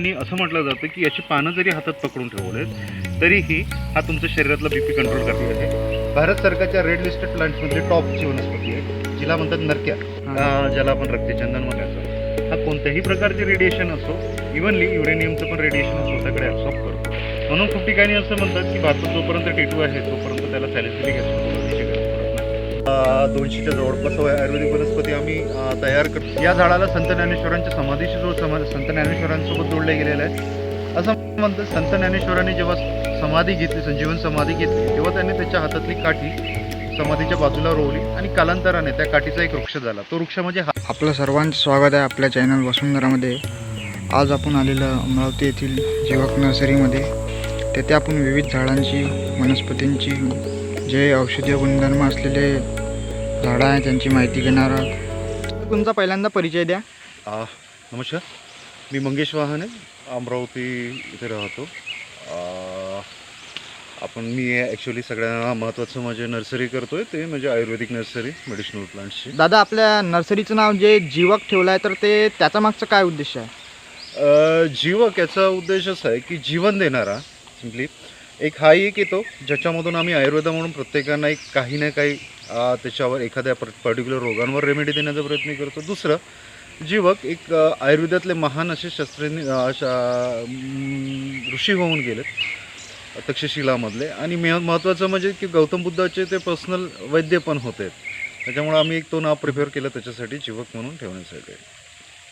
आणि असं म्हटलं जातं की याची पानं जरी हातात पकडून ठेवले तरीही हा तुमच्या शरीरातला बीपी कंट्रोल करते आहे. भारत सरकारच्या रेड लिस्टेड प्लांट्समधली टॉपची वनस्पती आहे जिला म्हणतात नरक्या ज्याला आपण रक्तचंदन म्हणायचं हा कोणत्याही प्रकारचे रेडिएशन असो इव्हनली युरेनियमचं पण रेडिएशन स्वतःकडे ॲब्सॉर्ब करतो. म्हणून खूप ठिकाणी असं म्हणतात की भारतात जोपर्यंत टेटू आहे तोपर्यंत त्याला सॅलिसिलिक अं, दोनशेच्या जवळपास आयुर्वेदिक आम्ही तयार करतो या झाडाला संत ज्ञानेश्वरांच्या समाधीशी जो समाज संत ज्ञानेश्वरांसोबत जोडले गेलेलं आहे असं म्हणतं संत ज्ञानेश्वरांनी जेव्हा समाधी घेतली संजीवन समाधी घेतली तेव्हा त्यांनी त्याच्या हातातली काठी समाधीच्या बाजूला रोवली आणि कालांतराने त्या काठीचा एक वृक्ष झाला. तो वृक्ष म्हणजे हा आपलं सर्वांचं स्वागत आहे आपल्या चॅनल वसुंधरामध्ये. आज आपण आलेलं अमरावती येथील जीवक नर्सरीमध्ये. तेथे आपण विविध झाडांची वनस्पतींची जे औषधीय गुणधर्म असलेले झाडं आहेत त्यांची माहिती घेणार आहोत. तुमचा पहिल्यांदा परिचय द्या. आ, नमस्कार. मी मंगेश वाहने अमरावती इथे राहतो. आ, आपण मी ॲक्च्युली सगळ्यांना महत्त्वाचं म्हणजे नर्सरी करतो आहे ते म्हणजे आयुर्वेदिक नर्सरी मेडिसिनल प्लांट्सची दादा आपल्या नर्सरीचं नाव जे जीवक ठेवलं आहे तर ते त्याचा मागचा काय उद्देश आहे? जीवक याचा उद्देश असा आहे की जीवन देणारा सिम्पली एक हा एक येतो ज्याच्यामधून आम्ही आयुर्वेदा म्हणून प्रत्येकांना एक काही ना काही त्याच्यावर एखाद्या पर्टिक्युलर रोगांवर रेमेडी देण्याचा प्रयत्न करतो. दुसरं जीवक एक आयुर्वेदातले महान असे शास्त्रज्ञ ऋषी होऊन गेलेत तक्षशिलामधले. आणि मे महत्त्वाचं म्हणजे की गौतम बुद्धाचे ते पर्सनल वैद्य पण होते. त्याच्यामुळे आम्ही एक तो नाव प्रिफेअर केलं त्याच्यासाठी जीवक म्हणून ठेवण्यासाठी.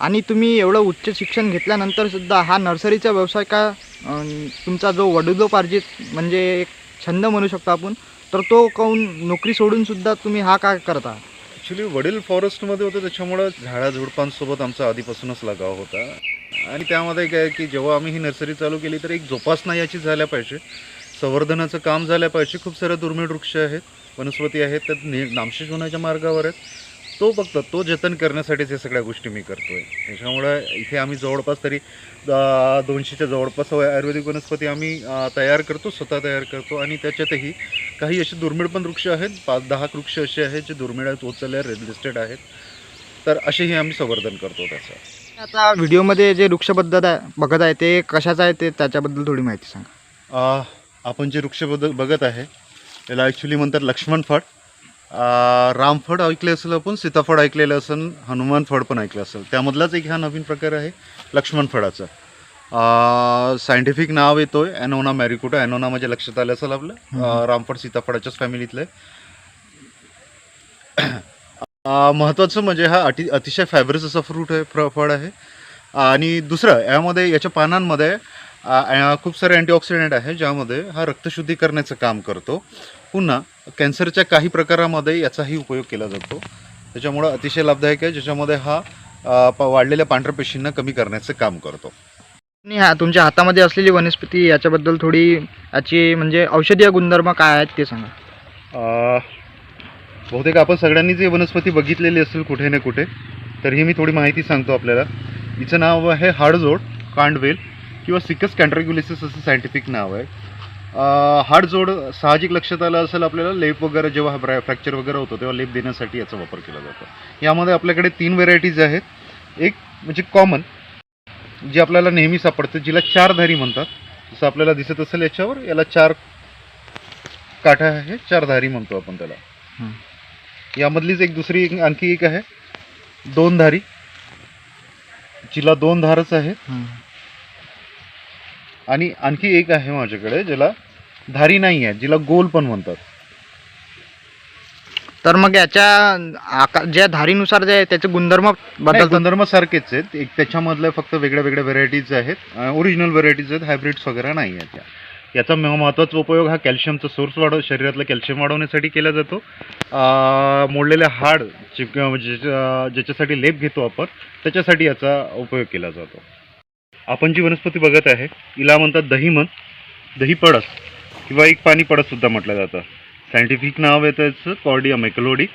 आणि तुम्ही एवढं उच्च शिक्षण घेतल्यानंतरसुद्धा हा नर्सरीचा व्यवसाय का तुमचा जो वडिलोपार्जित म्हणजे एक छंद म्हणू शकतो आपण तर तो काऊन नोकरी सोडूनसुद्धा तुम्ही हा का करता? ॲक्च्युली वडील फॉरेस्टमध्ये होते त्याच्यामुळं झाडाझुडपांसोबत आमचा आधीपासूनच लगाव होता. आणि त्यामध्ये काय की जेव्हा आम्ही ही नर्सरी चालू केली तर एक जोपासना याची झाल्या पाहिजे. संवर्धनाचं काम झालं पाहिजे. खूप सारे दुर्मिळ वृक्ष आहेत वनस्पती आहेत तर नि नामशेष होण्याच्या मार्गावर आहेत. तो फक्त तो जतन करण्यासाठीच या सगळ्या गोष्टी मी करतो आहे त्याच्यामुळं इथे आम्ही जवळपास तरी दोनशेच्या जवळपास आयुर्वेदिक वनस्पती आम्ही तयार करतो स्वतः तयार करतो आणि त्याच्यातही काही असे दुर्मिळ पण वृक्ष आहेत पाच दहा वृक्ष असे आहेत जे दुर्मिळ आहेत उचलले रेड लिस्टेड आहेत. तर असेही आम्ही संवर्धन करतो त्याचं. आता व्हिडिओमध्ये जे वृक्षबद्दल आहे बघत आहे ते कशाचं आहे ते त्याच्याबद्दल थोडी माहिती सांगा. आपण जे वृक्षबद्दल बघत आहे त्याला ॲक्च्युली म्हणतात लक्ष्मण आ, रामफळ ऐकले असेल आपण सीताफळ ऐकलेलं असेल हनुमान फळ पण ऐकलं असेल. त्यामधलाच एक हा नवीन प्रकार आहे लक्ष्मण फळाचा सायंटिफिक नाव येतो आहे ॲनोना मॅरिकोटा. ॲनोना म्हणजे लक्षात आलं असेल आपलं? रामफळ सीताफळाच्याच फॅमिलीतलं आहे महत्त्वाचं म्हणजे हा अति अतिशय फायबरस असा फ्रूट आहे फ्र फळ आहे. आणि दुसरं यामध्ये याच्या पानांमध्ये खूप सारे अँटीऑक्सिडंट आहे ज्यामध्ये हा रक्तशुद्धी करण्याचं काम करतो. पुन्हा कॅन्सरच्या काही प्रकारामध्ये याचाही उपयोग केला जातो. त्याच्यामुळं अतिशय लाभदायक आहे. ज्याच्यामध्ये हा वाढलेल्या पांढऱ्या पेशींना कमी करण्याचं काम करतो. आणि हा तुमच्या हातामध्ये असलेली वनस्पती याच्याबद्दल थोडी याची म्हणजे औषधीय गुणधर्म काय आहेत ते सांगा. बहुतेक आपण सगळ्यांनीच ही वनस्पती बघितलेली असेल कुठे ना कुठे तरीही मी थोडी माहिती सांगतो आपल्याला. हिचं नाव आहे हाडजोड कांडवेल किंवा सिकस कॅन्ट्रिग्युलिसिस असं सायंटिफिक नाव आहे. हाडजोड साहजिक लक्षात आलं असेल आपल्याला लेप वगैरे जेव्हा ब्रॅ फ्रॅक्चर वगैरे होतो तेव्हा लेप देण्यासाठी याचा वापर केला जातो. यामध्ये आपल्याकडे तीन व्हेरायटीज आहेत. एक म्हणजे कॉमन जी आपल्याला नेहमी सापडते जिला चार धारी म्हणतात. जसं आपल्याला दिसत असेल याच्यावर याला चार काठा आहे चार धारी म्हणतो आपण त्याला. हं. यामधलीच एक दुसरी आणखी एक आहे. दोन धारी जिला दोन धारच आहेत आणि आणखी एक आहे माझ्याकडे ज्याला धारी नाही आहे जिला गोल पण म्हणतात. तर मग याच्या आकार ज्या धारीनुसार जे आहे त्याचे गुणधर्म बदलतात? गुणधर्म सारखेच आहेत. एक त्याच्यामधल्या फक्त वेगळ्या वेगळ्या व्हेरायटीज आहेत. ओरिजिनल व्हेरायटीज आहेत हायब्रिड्स वगैरे नाही आहेत त्या. याचा महत्त्वाचा उपयोग हा कॅल्शियमचा सोर्स वाढव शरीरातलं कॅल्शियम वाढवण्यासाठी केला जातो. मोडलेले हाड म्हणजे अं, ज्याच्यासाठी लेप घेतो आपण त्याच्यासाठी याचा उपयोग केला जातो. आपण जी वनस्पती बघत आहे हिला म्हणतात दहीमन दही पडस किंवा एक पाणी पडससुद्धा म्हटलं जातं. सायंटिफिक नाव आहे त्याचं कॉर्डिया मेकलोडी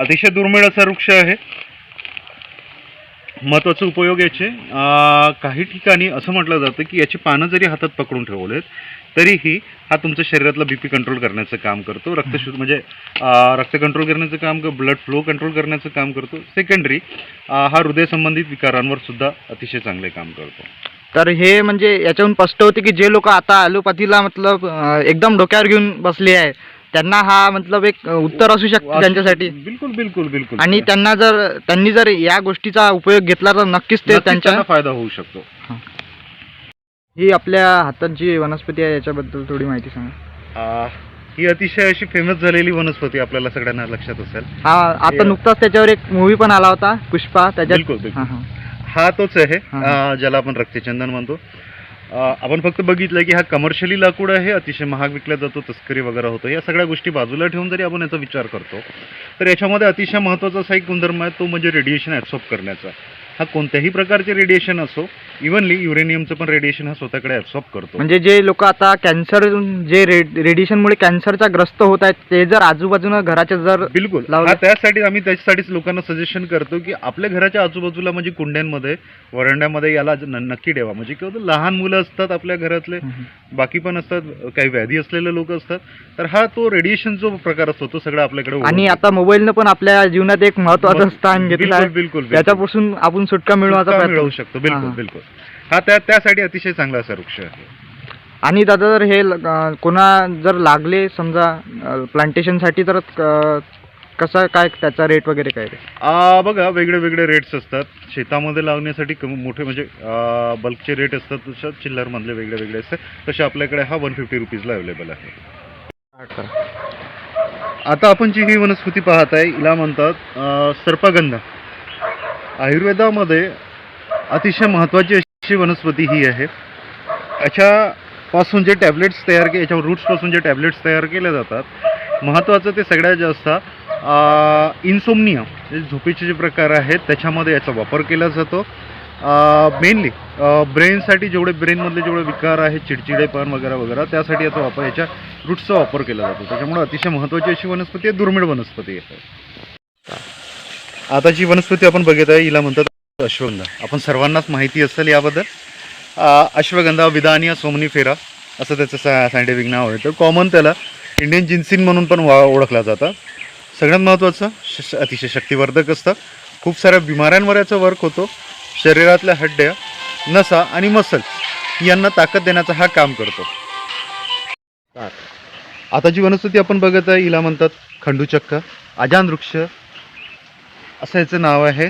अतिशय दुर्मिळ असा वृक्ष आहे. महत्त्वाचे उपयोग याचे काही ठिकाणी असं म्हटलं जातं की याची पानं जरी हातात पकडून ठेवलेत तरीही हा तुमच्या शरीरातला बीपी कंट्रोल करण्याचं काम करतो. रक्त शुद्ध म्हणजे रक्त कंट्रोल करण्याचं काम ब्लड फ्लो कंट्रोल करण्याचं काम करतो. सेकंडरी हा हृदय संबंधित विकारांवर सुद्धा अतिशय चांगले काम करतो. तर हे म्हणजे याच्याहून स्पष्ट होते की जे लोक आता ॲलोपॅथीला मतलब एकदम डोक्यावर घेऊन बसले आहे त्यांना हा मतलब एक उत्तर असू शकते त्यांच्यासाठी. बिलकुल बिलकुल बिलकुल. आणि त्यांना जर त्यांनी जर या गोष्टीचा उपयोग घेतला तर नक्कीच ते त्यांच्या फायदा होऊ शकतो. ही. आपल्या हातात जी वनस्पती आहे याच्याबद्दल थोडी माहिती सांगा. ही अतिशय अशी फेमस झालेली वनस्पती आपल्याला सगळ्यांना लक्षात असेल. हा आता नुकताच त्याच्यावर एक मूवी पण आला होता पुष्पा त्याच्यात बिलकुल हा, तोच आहे ज्याला आपण रक्तचंदन म्हणतो. आपण फक्त बघितलं की हा कमर्शियली लाकूड आहे अतिशय महाग विकला जातो तस्करी वगैरे होतो या सगळ्या गोष्टी बाजूला ठेवून जरी आपण याचा विचार करतो तर याच्यामध्ये अतिशय महत्त्वाचा असा एक गुणधर्म आहे तो म्हणजे रेडिएशन ॲब्सॉर्ब करण्याचा. हा कोणत्याही प्रकारचे रेडिएशन असो इव्हनली युरेनियमचं पण रेडिएशन हा स्वतःकडे ॲब्सॉर्ब करतो म्हणजे जे लोक आता कॅन्सर जे रेडिएशनमुळे कॅन्सरचा ग्रस्त होत आहेत ते जर आजूबाजूला घराच्या जर बिलकुल. हा त्यासाठी आम्ही त्याच्यासाठीच लोकांना सजेशन करतो की आपल्या घराच्या आजूबाजूला म्हणजे कुंड्यांमध्ये वरांड्यामध्ये याला नक्की ठेवा म्हणजे केवळ लहान मुलं असतात आपल्या घरातले बाकी पण असतात काही व्याधी असलेले लोक असतात तर हा तो रेडिएशन जो प्रकार असतो तो सगळा आपल्याकडे आणि. आता मोबाईलनं पण आपल्या जीवनात एक महत्वाचं स्थान घेतलं बिलकुल. त्याच्यापासून आपण सुटका मिळवण्याचा सुटका प्रयत्न. मिळवू शकतो. बिलकुल हा. बिलकुल. हा त्या त्यासाठी अतिशय चांगला असा वृक्ष आहे. आणि दादा जर हे ल- अं, कोणा जर लागले समजा प्लांटेशनसाठी तर कसा काय त्याचा रेट वगैरे काय रे आ, बघा वेगळे वेगळे रेट्स असतात. शेतामध्ये लावण्यासाठी कमी मोठे म्हणजे बल्कचे रेट असतात. तसं चिल्लरमधले वेगळे वेगळे असतात. तसे आपल्याकडे हा वन फिफ्टी रुपीजला अवेलेबल आहे. आता आपण जी ही वनस्पती पाहत आहे हिला म्हणतात अ, सर्पगंधा. आयुर्वेदामध्ये अतिशय महत्त्वाची अशी वनस्पती ही आहे. याच्यापासून जे टॅबलेट्स तयार के याच्या रूट्सपासून जे टॅबलेट्स तयार केले जातात महत्त्वाचं ते सगळ्यात जास्त इन्सोमनिया झोपेचे जे प्रकार आहेत त्याच्यामध्ये याचा वापर केला जातो. मेनली ब्रेनसाठी जेवढे ब्रेनमधले जेवढे विकार आहेत चिडचिडेपण वगैरे वगैरे त्यासाठी याचा वापर याच्या रूट्सचा वापर केला जातो. त्याच्यामुळे अतिशय महत्त्वाची अशी वनस्पती आहे दुर्मिळ वनस्पती आहे. आता जी वनस्पती आपण बघत आहे हिला म्हणतात अश्वगंधा. आपण सर्वांनाच माहिती असेल याबद्दल. अश्वगंधा विदानिया सोमनीफेरा असं त्याचं सा सायंटिफिक नाव आहे. तर कॉमन त्याला इंडियन जिन्सिन म्हणून पण वा ओळखला जातं. सगळ्यात महत्त्वाचं श अतिशय शक्तिवर्धक असतं. खूप साऱ्या बिमाऱ्यांवर याचा वर्क होतो. शरीरातल्या हड्ड्या नसा आणि मसल्स यांना ताकद देण्याचं हा काम करतो. आता जी वनस्पती आपण बघत आहे हिला म्हणतात खंडूचक्क अजान वृक्ष असं याचं नाव आहे.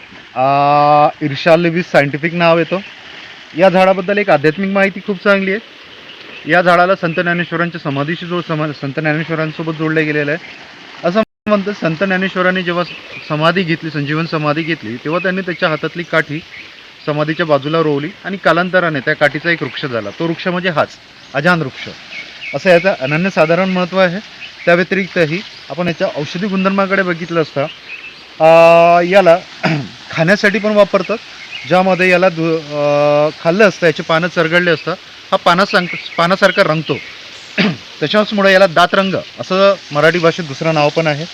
इर्शालिविस सायंटिफिक नाव येतो. या झाडाबद्दल एक आध्यात्मिक माहिती खूप चांगली आहे. या झाडाला संत ज्ञानेश्वरांच्या समाधीशी जो समा संत ज्ञानेश्वरांसोबत जोडले गेलेलं आहे. असं म्हणतं संत ज्ञानेश्वरांनी जेव्हा समाधी घेतली संजीवन समाधी घेतली तेव्हा त्यांनी त्याच्या हातातली काठी समाधीच्या बाजूला रोवली आणि कालांतराने त्या काठीचा एक वृक्ष झाला. तो वृक्ष म्हणजे हाच अजान वृक्ष. असं याचं अनन्यसाधारण महत्त्व आहे. त्या व्यतिरिक्तही आपण याच्या औषधी गुणधर्माकडे बघितलं असता याला खाण्यासाठी पण वापरतात ज्यामध्ये याला दु खाल्लं असतं याचे पानं चरगळले असतात हा पानासां पानासारखा रंगतो. त्याच्याचमुळं याला दातरंग असं मराठी भाषेत दुसरं नाव पण आहे.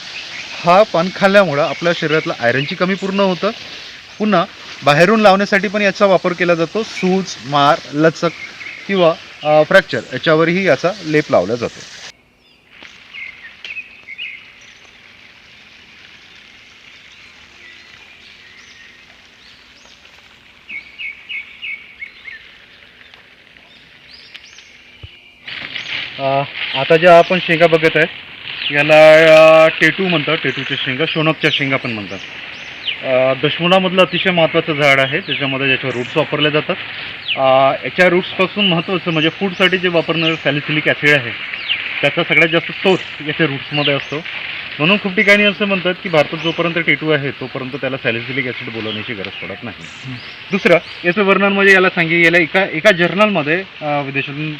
हा पान खाल्ल्यामुळं आपल्या शरीरातलं आयरनची कमी पूर्ण होतं. पुन्हा बाहेरून लावण्यासाठी पण याचा वापर केला जातो सूज मार लचक किंवा फ्रॅक्चर याच्यावरही याचा लेप लावला जातो. आता ज्या आपण शेंगा बघत आहे याला टेटू म्हणतात टेटूच्या शेंगा शोनकच्या शेंगा पण म्हणतात. दशमुनामधलं अतिशय महत्त्वाचं झाड आहे त्याच्यामध्ये याच्या रूट्स वापरल्या जातात. याच्या रूट्सपासून महत्त्वाचं म्हणजे फूडसाठी जे वापरणारं सॅलिसिलिक ॲसिड आहे त्याचा सगळ्यात जास्त सोर्स याच्या रूट्समध्ये असतो. म्हणून खूप ठिकाणी असं म्हणतात की भारतात जोपर्यंत टेटू आहे तोपर्यंत त्याला सॅलिसिलिक ॲसिड बोलवण्याची गरज पडत नाही. दुसरं याचं वर्णन म्हणजे याला सांगे याला एका एका जर्नलमध्ये विदेशातून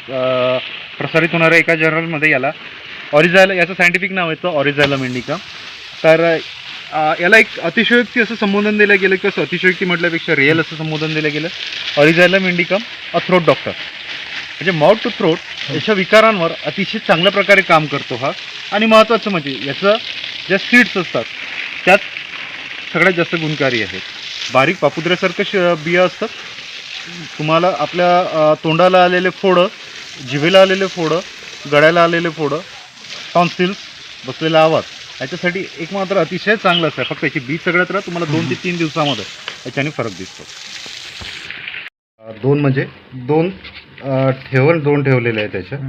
प्रसारित होणाऱ्या एका जर्नलमध्ये याला ऑरिझायला याचं सायंटिफिक नाव येतं ऑरिझायला मेंडिका तर याला एक अतिशयोक्ती असं संबोधन दिलं गेलं की असं अतिशयोक्ती म्हटल्यापेक्षा रिअल असं संबोधन दिलं गेलं. ऑरिझायला मेंडिकम अ थ्रोट डॉक्टर म्हणजे माउथ टू थ्रोट याच्या विकारांवर अतिशय चांगल्या प्रकारे काम करतो हा. आणि महत्त्वाचं म्हणजे याचं ज्या सीड्स असतात त्यात सगळ्यात जास्त गुणकारी आहेत. बारीक पापुद्र्यासारखं श बिया असतात. तुम्हाला आपल्या तोंडाला आलेले फोडं जिभेला आलेले फोडं गळ्याला आलेले फोडं टॉन्सिल्स बसलेला आवाज याच्यासाठी एक मात्र अतिशय चांगलं असतं. फक्त याची बी सगळ्यात राहा तुम्हाला दोन ते तीन दिवसामध्ये याच्याने फरक दिसतो. दोन म्हणजे दोन ठेवण दोन ठेवलेले आहे त्याच्या.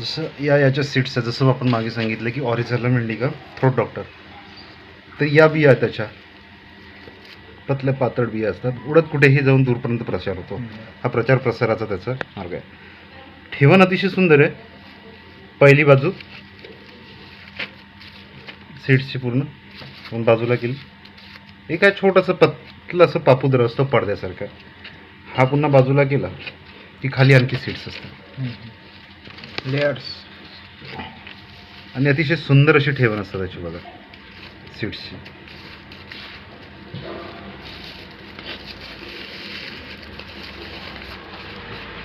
जसं या याच्या सीट्स आहेत जसं आपण मागे सांगितलं की ऑरिझनल इंडिका थ्रोट डॉक्टर तर या बिया आहेत त्याच्या. पतल्या पातळ बिया असतात. उडत कुठेही जाऊन दूरपर्यंत प्रचार होतो. हा प्रचार प्रसाराचा त्याचा मार्ग आहे. ठेवण अतिशय सुंदर आहे. पहिली बाजू. सीट्सची पूर्ण. दोन बाजूला केली. एक आहे छोटंसं पतलं असं पापुद्र असतं पडद्यासारखं. हा पुन्हा बाजूला केला की खाली आणखी सीट्स असतात. लेअर्स आणि अतिशय सुंदर अशी ठेवण असतात त्याची बघा सीट्सची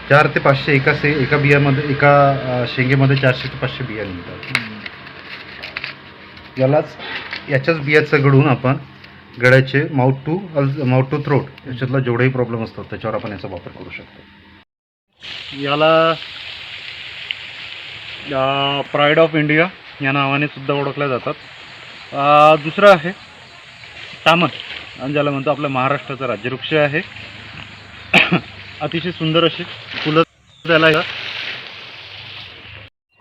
चार ते पाचशे एका से एका बियामध्ये एका शेंगेमध्ये चारशे ते पाचशे बिया निघतात. यालाच याच्याच बियाचं घडून आपण गळ्याचे mouth to mouth to throat याच्यातला जेवढेही प्रॉब्लेम असतात त्याच्यावर आपण याचा वापर करू शकतो. याला प्राईड ऑफ इंडिया या नावाने सुद्धा ओळखल्या जातात. दुसरं आहे तामन. आणि ज्याला म्हणतो आपल्या महाराष्ट्राचं राज्यवृक्ष आहे. अतिशय सुंदर अशी फुलं त्याला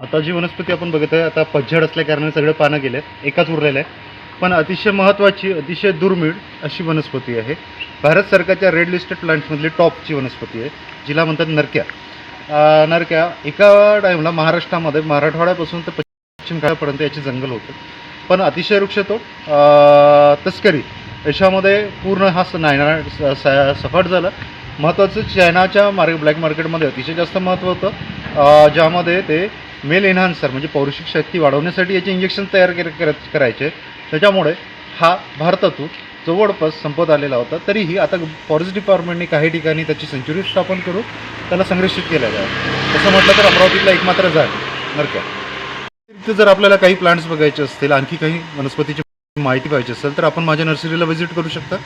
आता जी वनस्पती आपण बघत आहे आता पज्झड असल्या कारणाने सगळे पानं गेले एकाच उरलेलं आहे पण अतिशय महत्त्वाची अतिशय दुर्मिळ अशी वनस्पती आहे. भारत सरकारच्या रेड लिस्टेड प्लांट्समधली टॉपची वनस्पती आहे जिला म्हणतात नरक्या. नरक्या एका टाईमला महाराष्ट्रामध्ये मराठवाड्यापासून ते पश्चिम काळापर्यंत याचे जंगल होतं. पण अतिशय वृक्ष तो तस्करी. याच्यामध्ये पूर्ण हा स- स- स- सफाट झाला. महत्त्वाचं चायनाच्या मार्ग ब्लॅक मार्केटमध्ये अतिशय जास्त महत्त्व होतं. ज्यामध्ये ते मेल एन्हान्सर म्हणजे पौरुषिक शक्ती वाढवण्यासाठी याचे इंजेक्शन तयार कर करायचे. त्याच्यामुळे हा भारतातून जवळपास संपत आलेला होता. तरीही आता फॉरेस्ट डिपार्टमेंटने काही ठिकाणी त्याची सेंच्युरी स्थापन करून त्याला संरक्षित केलेलं आहे. तसं म्हटलं तर अमरावतीतला एकमात्र झाड नरक्या. व्यतिरिक्त जर आपल्याला काही प्लांट्स बघायचे असतील आणखी काही वनस्पतीची माहिती पाहिजे असेल तर आपण माझ्या नर्सरीला व्हिजिट करू शकता.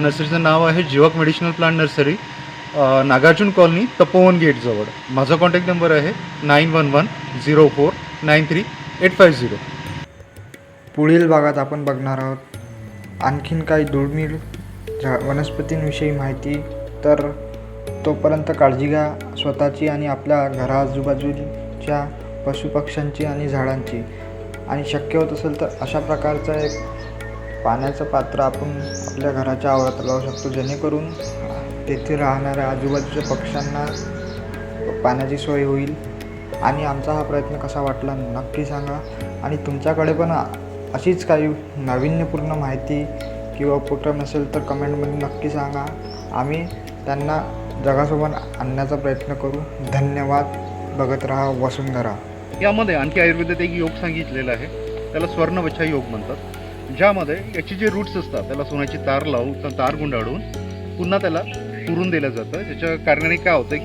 नर्सरीचं नाव आहे Jeevak medicinal plant nursery Nagarjun colony Tapovan गेटजवळ माझा कॉन्टॅक्ट नंबर आहे nine one one zero four nine three eight five zero पुढील भागात आपण बघणार आहोत. आणखीन काही दुर्मिळ झा वनस्पतींविषयी माहिती तर तोपर्यंत काळजी घ्या. स्वतःची आणि आपल्या घरा आजूबाजूच्या पशुपक्ष्यांची आणि झाडांची. आणि शक्य होत असेल तर अशा प्रकारचं एक पाण्याचं पात्र आपण आपल्या घराच्या आवारात लावू शकतो. जेणेकरून तेथे राहणाऱ्या आजूबाजूच्या पक्ष्यांना पाण्याची सोय होईल. आणि आमचा हा प्रयत्न कसा वाटला नक्की सांगा. आणि तुमच्याकडे पण अशीच काही नाविन्यपूर्ण माहिती किंवा उपक्रम नसेल तर कमेंटमध्ये नक्की सांगा. आम्ही त्यांना जगासोबत आणण्याचा प्रयत्न करू. धन्यवाद. बघत राहा वसुंधरा. यामध्ये आणखी आयुर्वेदात एक योग सांगितलेला आहे. त्याला स्वर्णवच्छा योग म्हणतात. ज्यामध्ये याची जे रूट्स असतात त्याला सोन्याची तार लावून तार गुंडाळून पुन्हा त्याला पुरून दिलं जातं. ज्याच्या कारणाने काय होतं